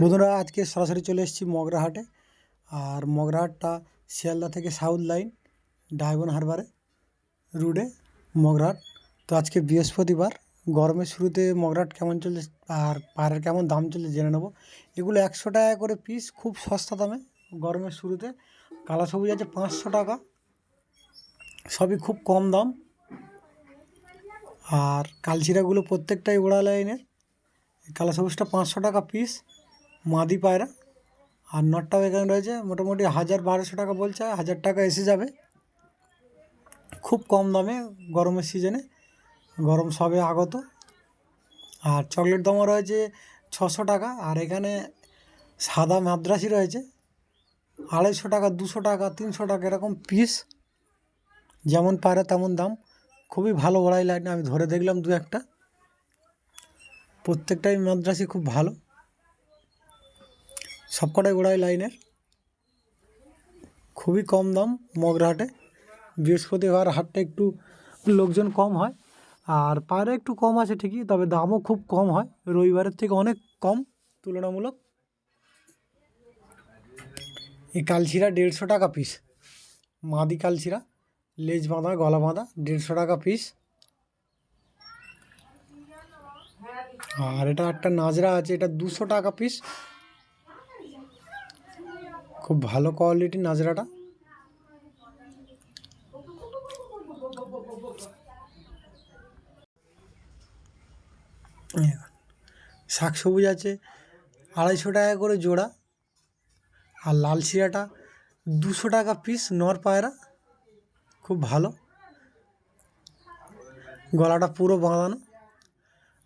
বন্ধুরা, আজকে সরাসরি চলে এসেছি মগরাহাটে। আর মগরাহাটটা শিয়ালদা থেকে সাউথ লাইন, ডায়মন্ড হারবারে রুডে মগরাহাট। তো আজকে বৃহস্পতিবার, গরমের শুরুতে মগরাহাট কেমন চলে, আর পায়রার কেমন দাম চলে জেনে নেব। এগুলো একশো টাকা করে পিস খুব সস্তা দামে গরমের শুরুতে। কালা সবুজ আছে, পাঁচশো টাকা। সবই খুব কম দাম। আর কালচিরাগুলো প্রত্যেকটাই ওড়া লাইনের। কালা সবুজটা পাঁচশো টাকা পিস মাদি পায়রা আর নটটাও এখানে রয়েছে। মোটামুটি হাজার বারোশো টাকা বলছে, হাজার টাকা এসে যাবে। খুব কম দামে, গরমের সিজনে গরম সবে আগত। আর চকলেট দামও রয়েছে ছশো টাকা। আর এখানে সাদা মাদ্রাসি রয়েছে। আড়াইশো টাকা, দুশো টাকা, তিনশো টাকা এরকম পিস যেমন পায়রা তেমন দাম। খুবই ভালো ওড়াই লাইন আমি ধরে দেখলাম দু একটা। প্রত্যেকটাই মাদ্রাসি খুব ভালো। সবকটাই গোড়াই লাইনের। খুবই কম দাম মগরাহাটে। বৃহস্পতিবার হাটটা একটু লোকজন কম হয়, আর পায়রা একটু কম আছে ঠিকই, তবে দামও খুব কম হয়। রবিবারের থেকে অনেক কম, তুলনামূলক। এই কালচিরা দেড়শো টাকা পিস মাদি কালচিরা লেজ বাঁধা, গলা বাঁধা, দেড়শো টাকা পিস আর এটা একটা নাজরা আছে, এটা দুশো টাকা পিস খুব ভালো কোয়ালিটির নাজরাটা। শাক সবুজ আছে, আড়াইশো টাকা করে জোড়া, আর লাল শিরাটা দুশো টাকা পিস নর পায়রা, খুব ভালো। গলাটা পুরো বাঁধানো,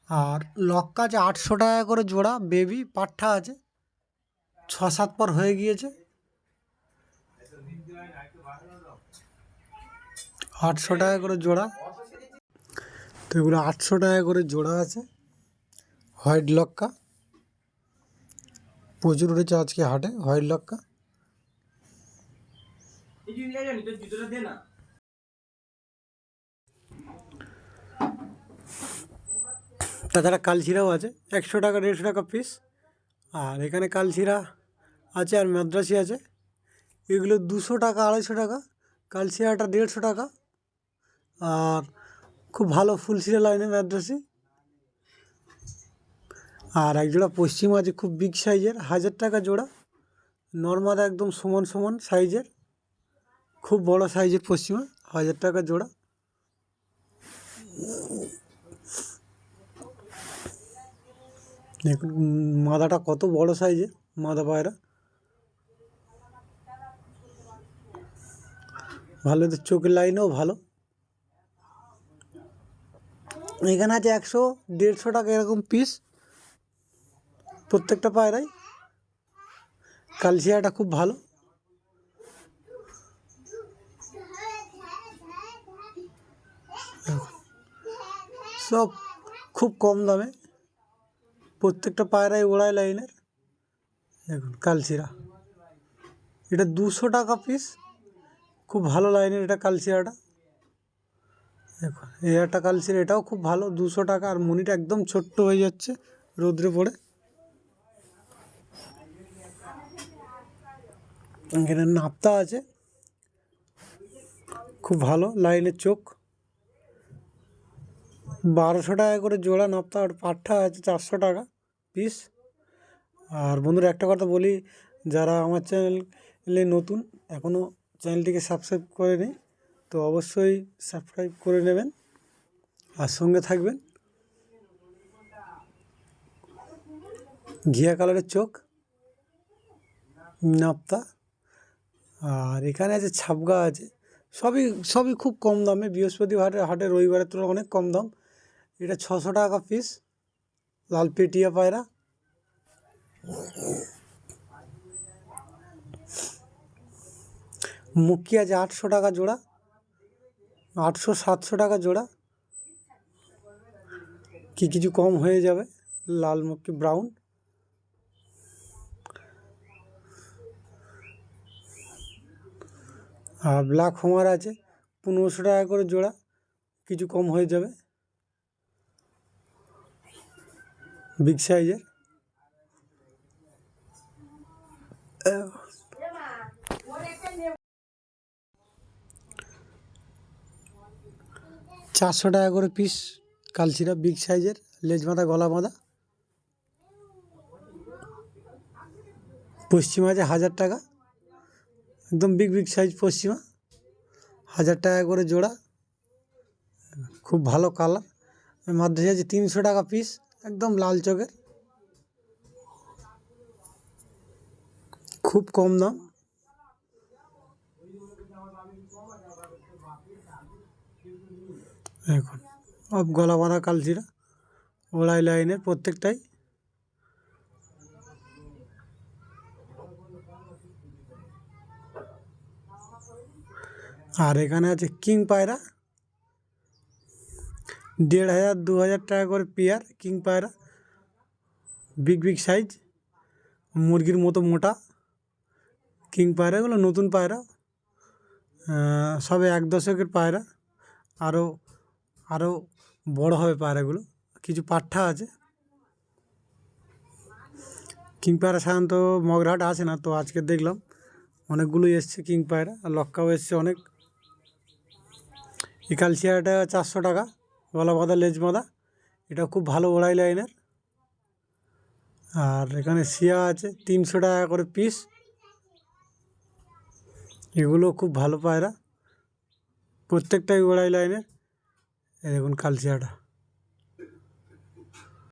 আর লক্কা আছে আটশো টাকা করে জোড়া বেবি পাঠা আছে ছ সাত পর হয়ে গিয়েছে। আটশো টাকা করে জোড়া। তো এগুলো আটশো টাকা করে জোড়া আছে। হোয়াইট লক্কা। প্রচুর উঠেছে আজকে হাটে, হোয়াইট লক্কা। তাছাড়া কালচিরাও আছে, একশো টাকা, দেড়শো টাকা পিস আর এখানে কালচিরা আছে আর মাদ্রাসি আছে। এগুলো দুশো টাকা, আড়াইশো টাকা। কালচিরাটা দেড়শো টাকা। আর খুব ভালো ফুলসিরা লাইনে মাদ্রাসি আর এক জোড়া পশ্চিম আছে, খুব বিগ সাইজের হাজার টাকা জোড়া। নর্মাদা একদম সমান সমান সাইজের খুব বড় সাইজের পশ্চিমা, হাজার টাকা জোড়া। দেখুন মাদাটা কত বড় সাইজের মাদা পায়রা। ভালো এদের চোখের লাইনেও ভালো। এখানে আছে একশো, দেড়শো টাকা এরকম পিস প্রত্যেকটা পায়রাই। কালচিয়াটা খুব ভালো। সব খুব কম দামে। প্রত্যেকটা পায়রাই ওড়াই লাইনের। দেখুন কালচিরা এটা দুশো টাকা পিস খুব ভালো লাইনের এটা কালচিরাটা দেখুন, এই একটা কালচিরা এটাও খুব ভালো, দুশো টাকা আর মনিটা একদম ছোট্ট হয়ে যাচ্ছে রোদ্রে পড়ে। এখানে নাপ্তা আছে। খুব ভালো লাইনের চোখ। বারোশো টাকা করে জোড়া নাপ্তা আর পাঠা আছে, চারশো টাকা পিস আর বন্ধুরা একটা কথা বলি, যারা আমার চ্যানেলে নতুন এখনও চ্যানেলটিকে সাবস্ক্রাইব করেনি তো অবশ্যই সাবস্ক্রাইব করে নেবেন। আর সঙ্গে থাকবেন। ঘিয়া কালারের চোখ, নাপ্তা, আর এখানে আছে ছাপগা আছে সবই সবই খুব কম দামে। বৃহস্পতিবার হাটে রবিবারের তুলনায় অনেক কম দাম। এটা ছশো টাকা পিস লাল পেটিয়া পায়রা। মুক্কি আছে আটশো টাকা জোড়া, আটশো সাতশো টাকা জোড়া। কি কিছু কম হয়ে যাবে? লাল মুক্কি ব্রাউন আর ব্ল্যাক হোমার আছে, পনেরোশো টাকা করে জোড়া, কিছু কম হয়ে যাবে। বিগ সাইজের চারশো টাকা করে পিস কালচিরা বিগ সাইজের লেজ বাঁধা, গলা বাঁধা। পশ্চিমা আছে হাজার টাকা। একদম বিগ বিগ সাইজ পশ্চিমা। হাজার টাকা করে জোড়া। খুব ভালো কালার মাদ্রাসি আছে তিনশো টাকা পিস একদম লাল চোখের। খুব কম দাম। এখন সব গলা বাঁধা কালচিরা ওড়াই লাইনের প্রত্যেকটাই। আর এখানে আছে কিং পায়রা দেড় হাজার দু হাজার টাকা করে পেয়ার কিং পায়রা বিগ বিগ সাইজ মুরগির মতো মোটা। কিং পায়রাগুলো নতুন পায়রা আহ, সবে এক দশকের পায়রা। আরও আরও বড় হবে পায়রাগুলো। কিছু পাঠা আছে। কিং পায়রা সাধারণত মগরাহাট আসে না, তো আজকে দেখলাম অনেকগুলোই এসছে কিং পায়রা, আর লক্কাও এসছে অনেক। এই কালচিয়াটা চারশো টাকা গলা বাঁধা লেজ বাঁধা, এটা খুব ভালো ওড়াই লাইনের। আর এখানে শিয়া আছে, তিনশো টাকা করে পিস। এগুলো খুব ভালো পায়রা। প্রত্যেকটাই ওড়াই লাইনের। দেখুন কালচিয়াটা